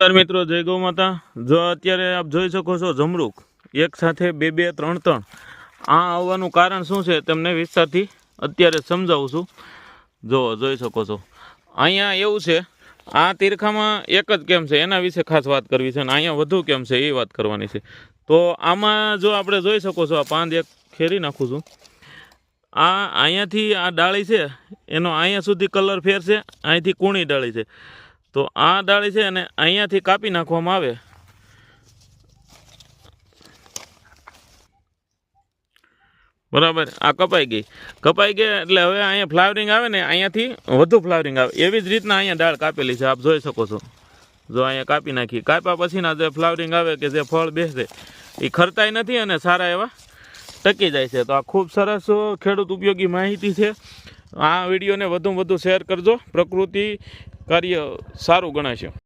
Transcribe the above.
નમસ્કાર મિત્રો, જય ગૌ માતા. જો અત્યારે આપ જોઈ શકો છો જમરૂક, એક સાથે બે બે, ત્રણ ત્રણ. આ આવવાનું કારણ શું છે તમને વિસ્તારથી અત્યારે સમજાવું છું. જો, જોઈ શકો છો. અહીંયા એવું છે, આ તીરખામાં એક જ કેમ છે, એના વિશે ખાસ વાત કરવી છે અને અહીંયા વધુ કેમ છે એ વાત કરવાની છે. તો આમાં જો આપણે જોઈ શકો છો, આ પાંદ એક ખેરી નાખું છું. આ અહીંયાથી આ ડાળી છે, એનો અહીંયા સુધી કલર ફેર છે અહીંથી કૂણી ડાળી છે. તો આ ડાળી છે અને અહીંયાથી કાપી નાખવામાં આવે. બરાબર, આ કપાઈ ગઈ. કપાઈ ગઈ એટલે હવે અહીંયા ફ્લાવરિંગ આવે ને અહીંયાથી વધુ ફ્લાવરિંગ આવે. એવી જ રીતના અહીંયા ડાળ કાપેલી છે, આપ જોઈ શકો છો. જો અહીંયા કાપી નાખી. કાપ્યા પછીના જે ફ્લાવરિંગ આવે કે જે ફળ બેસે, એ ખરતાય નથી અને સારા એવા ટકી જાય છે. તો આ ખૂબ સરસ ખેડૂત ઉપયોગી માહિતી છે. આ વિડીયોને વધુ વધુ શેર કરજો. પ્રકૃતિ કાર્ય સારું ગણાશે.